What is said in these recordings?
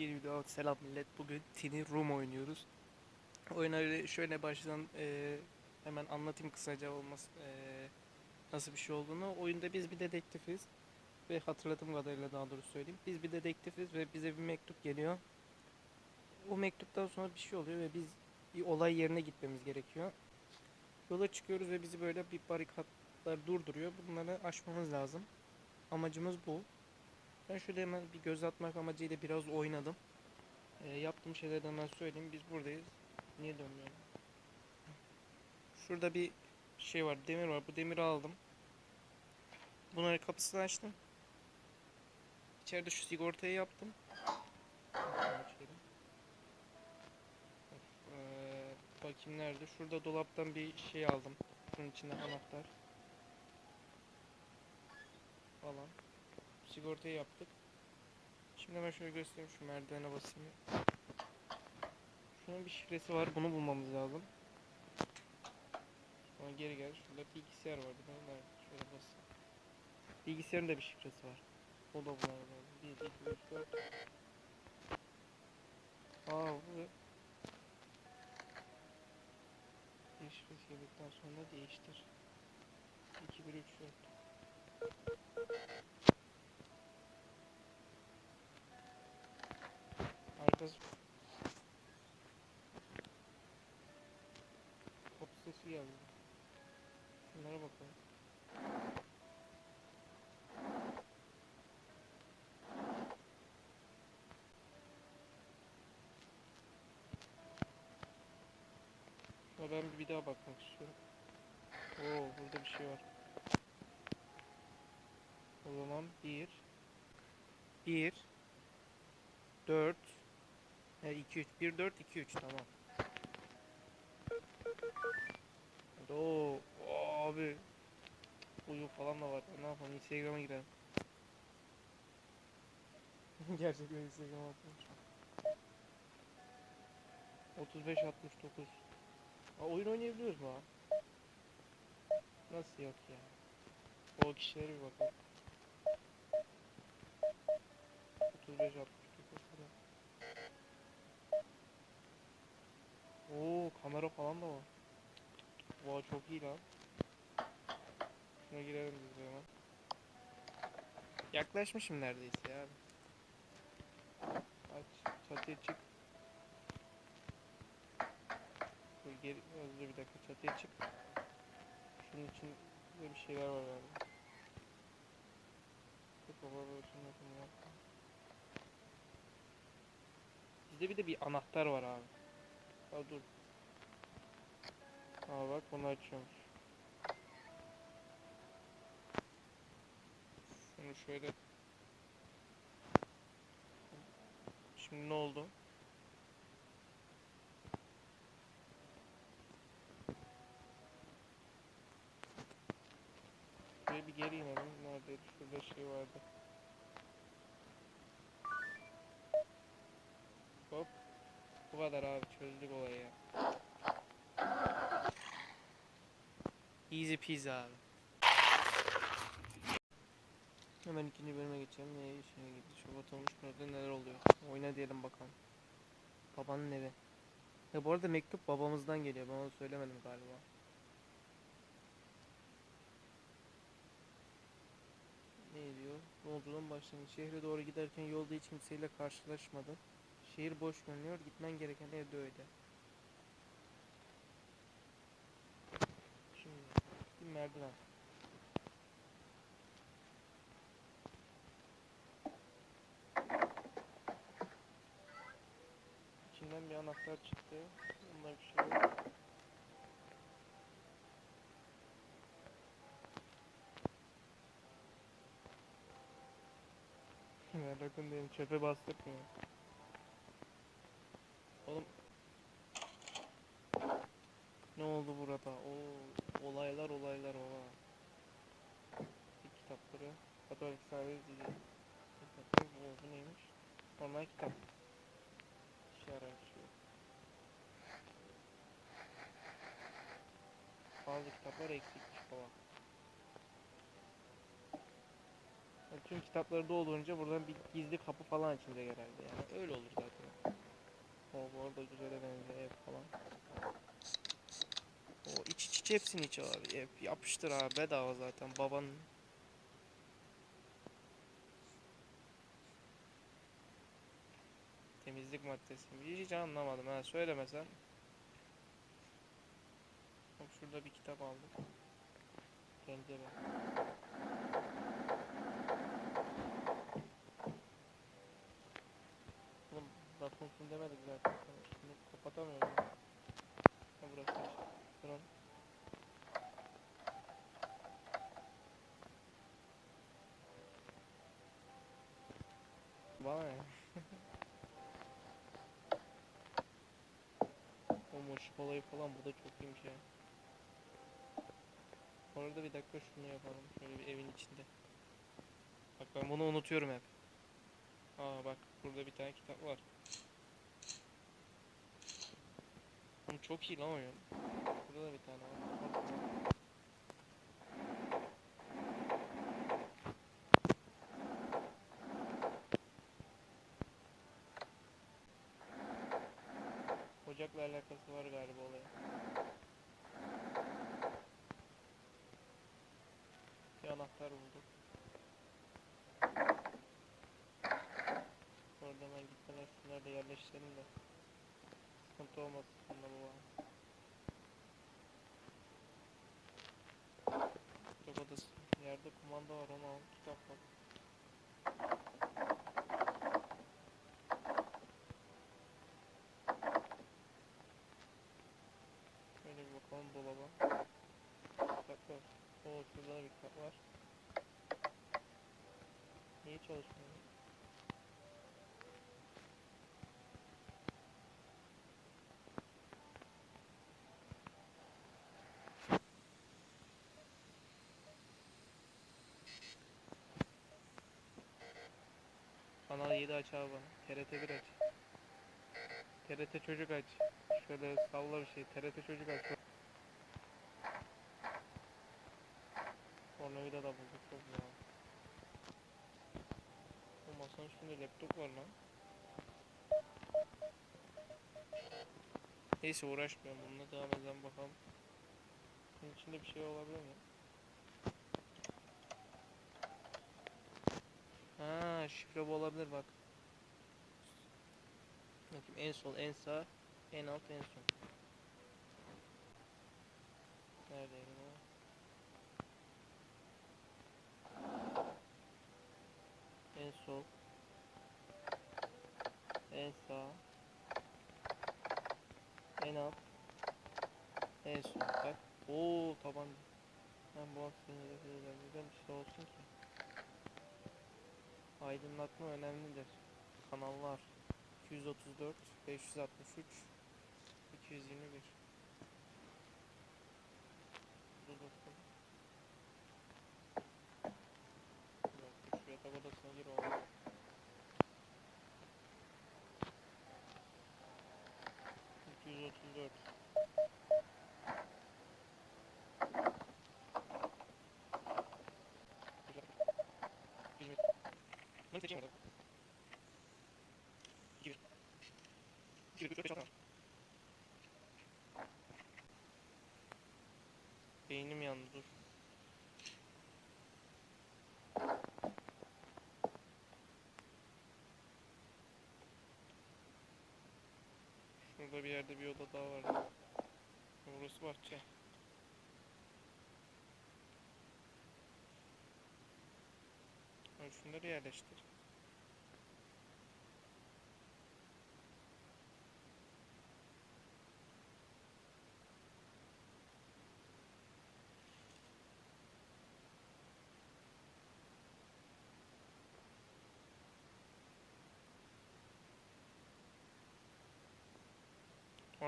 Yeni video selam millet. Bugün Tiny Room oynuyoruz. Oyuna öyle şöyle baştan eee, hemen anlatayım kısaca olmaz eee, nasıl bir şey olduğunu. Oyunda biz bir dedektifiz ve hatırladığım kadarıyla daha doğrusu söyleyeyim. Biz bir dedektifiz ve bize bir mektup geliyor. O mektuptan sonra bir şey oluyor ve biz bir olay yerine gitmemiz gerekiyor. Yola çıkıyoruz ve bizi böyle bir barikatlar durduruyor. Bunları aşmamız lazım. Amacımız bu. Ben şöyle hemen bir göz atmak amacıyla biraz oynadım. Ee, yaptığım şeyleri hemen söyleyeyim. Biz buradayız. Niye dönmüyor? Şurada bir şey var, demir var. Bu demiri aldım. Bunların kapısını açtım. İçeride şu sigortayı yaptım. Ee, bakayım nerede? Şurada dolaptan bir şey aldım. Şunun içinde anahtar. Falan sigortayı yaptık. Şimdi hemen şöyle göstereyim şu merdivene basayım. Şunun bir şifresi var. Bunu bulmamız lazım. Sonra geri gel. Şurada bilgisayar var. Bir tane nerede? Şöyle basayım. Bilgisayarın da bir şifresi var. O da bulmamız lazım. 1, 2, 3, 4. Aa bu? Bir şifresi girdikten sonra değiştir. 2, 1, 3, 4. Arkası Kapı sesi geldi. Şunlara bakalım. Şuna ben bir daha bakmak istiyorum. Oo burada bir şey var. O zaman bir bir 4 He 2 3 1 4 2 3 tamam. Oo, abi. Uyu falan da var. Ne yapalım Instagram'a girelim. Gerçekten Instagram'a atmış. 35 69. Aa, oyun oynayabiliyoruz mu? Nasıl yok ya? O kişilere bir bakalım. 35 69 falan. Oo kamera falan da var. Vay çok iyi lan. Şuna girelim biz de hemen. Yaklaşmışım neredeyse ya. Aç çatıya çık. Dur geri hızlı bir dakika çatıya çık. Şunun için bir şeyler var böyle şunu yapayım ya. Bizde bir de bir anahtar var abi. Ha dur. Aa bak bunu açıyormuş. Şunu şöyle. Şimdi ne oldu? Şuraya bir geri inelim. Neredeydi? Şurada şey vardı. Hop. Bu kadar abi çözdük olayı. Easy peasy abi. Hemen ikinci bölüme geçelim. Ne işine gitti? Şubat olmuş orada neler oluyor? Oyna diyelim bakalım. Babanın evi. Ya bu arada mektup babamızdan geliyor. Ben onu söylemedim galiba. Ne diyor? Yolculuğun başlangıcı. Şehre doğru giderken yolda hiç kimseyle karşılaşmadın. Şehir boş görünüyor. Gitmen gereken evde öyle. Şimdi bir merdiven. İçinden bir anahtar çıktı. Bunda bir şey yok. Merakım değil. Çöpe bastırmıyor. Oğlum. Ne oldu burada? Oo, olaylar olaylar. Bir kitapları. Katolik dizi. Bakayım bu, neymiş? Normal kitap. İşe yarar şey. Bazı kitaplar eksikmiş baba. Yani tüm kitapları doldurunca buradan bir gizli kapı falan açılacak herhalde yani. Öyle olur zaten. O bu arada güzele benziyor ev falan. O iç iç iç hepsini iç abi. Ev yapıştır abi bedava zaten babanın. Temizlik maddesi? Hiç anlamadım ha söylemesen. Bak şurada bir kitap aldık. Pencere. Oğlum bakmışsın demedik zaten. Şunu kapatamıyorum. Ha burası Durun. Bana ne? O ışık olayı falan burada çok iyiymiş ya. Orada bir dakika şunu yapalım. Şöyle bir evin içinde. Bak ben bunu unutuyorum hep. Aa bak burada bir tane kitap var. Oğlum çok iyi lan oyun. Burada da bir tane var. Ocakla alakası var galiba olaya. Bir anahtar bulduk. Orada hemen gitmeden şunları da yerleştirelim de sıkıntı olmasın bunda baba. Odası. Yerde kumanda var onu al. Kitap var. Şöyle bir bakalım dolaba. Kitap var. Oo şurada da bir kitap var. Niye çalışmıyor? Kanal 7 aç abi bana. TRT 1 aç. TRT çocuk aç. Şöyle salla bir şey. TRT çocuk aç. Tornavida da bulduk çok güzel. Bu masanın üstünde laptop var lan. Neyse uğraşmıyorum bununla devam edelim bakalım. Bunun içinde bir şey olabilir mi? Şifre bu olabilir bak. Bakayım en sol, en sağ, en alt, en son. Neredeydi bu? En sol. En sağ. En alt. En son. Bak. Oo tabanca. Ben bu aksiyonu neden bir şey olsun ki? Aydınlatma önemlidir. Kanallar 234, 563, 221. Dur bakalım. Bir dakika şu yatak odasına gir oğlum. Yüz otuz. Bunu seçeyim hadi. 2 1 2 1 3 4 5 6 var. Beynim yandı dur. Şurada bir yerde bir oda daha var. Burası bahçe. Şunları yerleştir.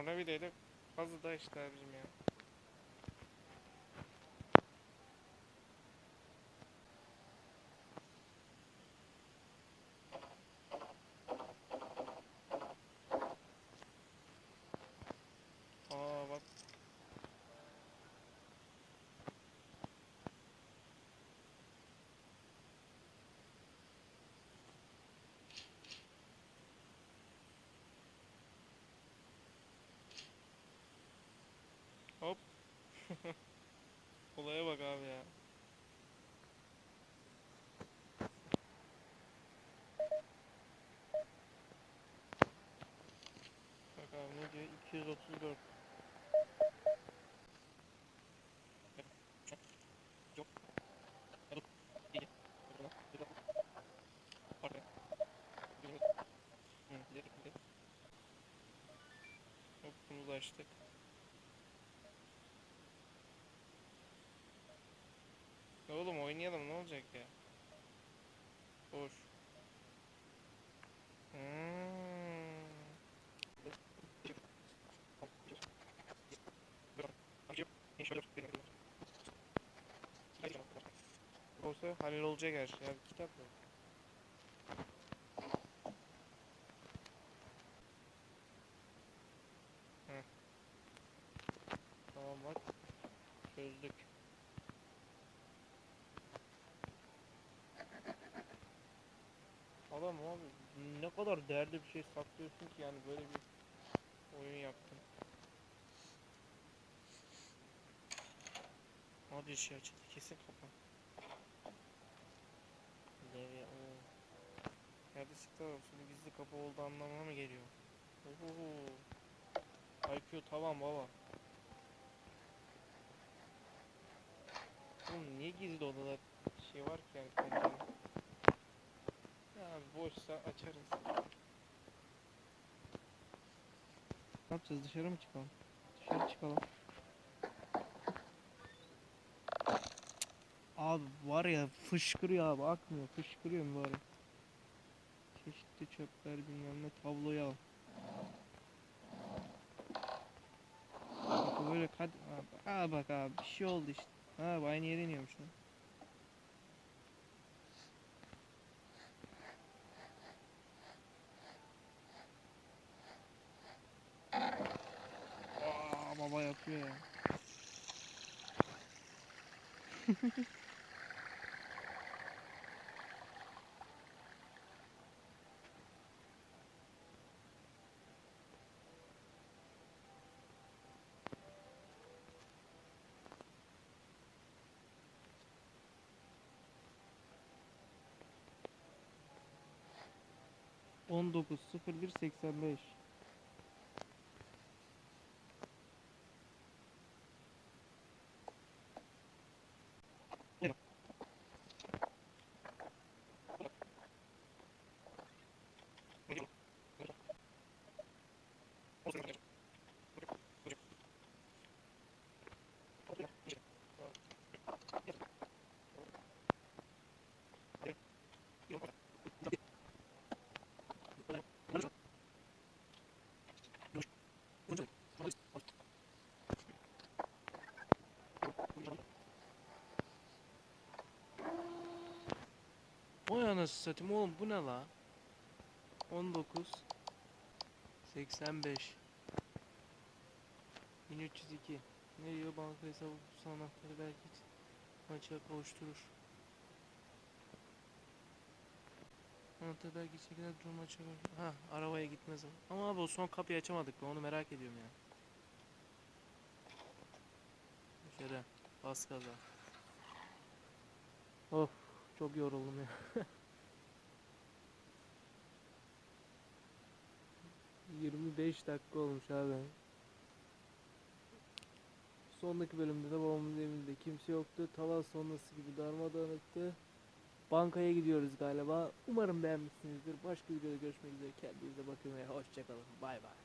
Orada bir de fazla da işte abicim ya. Aa bak. Olaya bak abi ya. Bak abi ne diyor? 234. Hop bunu da açtık. Ya Oğlum oynayalım ne olacak ya? Boş. Hmm. Olsa hallolacak her şey abi kitap yok. Heh. Tamam bak çözdük. Adam abi ne kadar değerli bir şey saklıyorsun ki yani böyle bir oyun yaptın. Abi şey açıldı kesin kapan. Levye o. Siktir olsun gizli kapı oldu anlamına mı geliyor? Oho. IQ tamam baba. Oğlum niye gizli odada şey var ki yani pencere? Ya boşsa açarız. Ne yapacağız dışarı mı çıkalım? Dışarı çıkalım. Abi var ya fışkırıyor abi akmıyor fışkırıyor mu bari? Çeşitli çöpler bilmem ne tabloyu al. Bak böyle kad aa bak abi bir şey oldu işte. Ha aynı yere iniyormuş lan. Aa baba yapıyor ya. 19.01.85 Vay anasını satayım oğlum bu ne la? 19 85 1302 Ne diyor banka hesabı bu anahtarı belki maça kavuşturur. Anahtarı belki çekilen durum maça. Ha arabaya gitmez ama. Ama abi o son kapıyı açamadık ben onu merak ediyorum ya. Dışarı bas gaza. Of. Oh çok yoruldum ya. Yirmi beş dakika olmuş abi. Sondaki bölümde de babamın evinde kimse yoktu. Tavan sonrası gibi darmadağınıktı. Bankaya gidiyoruz galiba. Umarım beğenmişsinizdir. Başka videoda görüşmek üzere. Kendinize bakın ve hoşçakalın. Bay bay.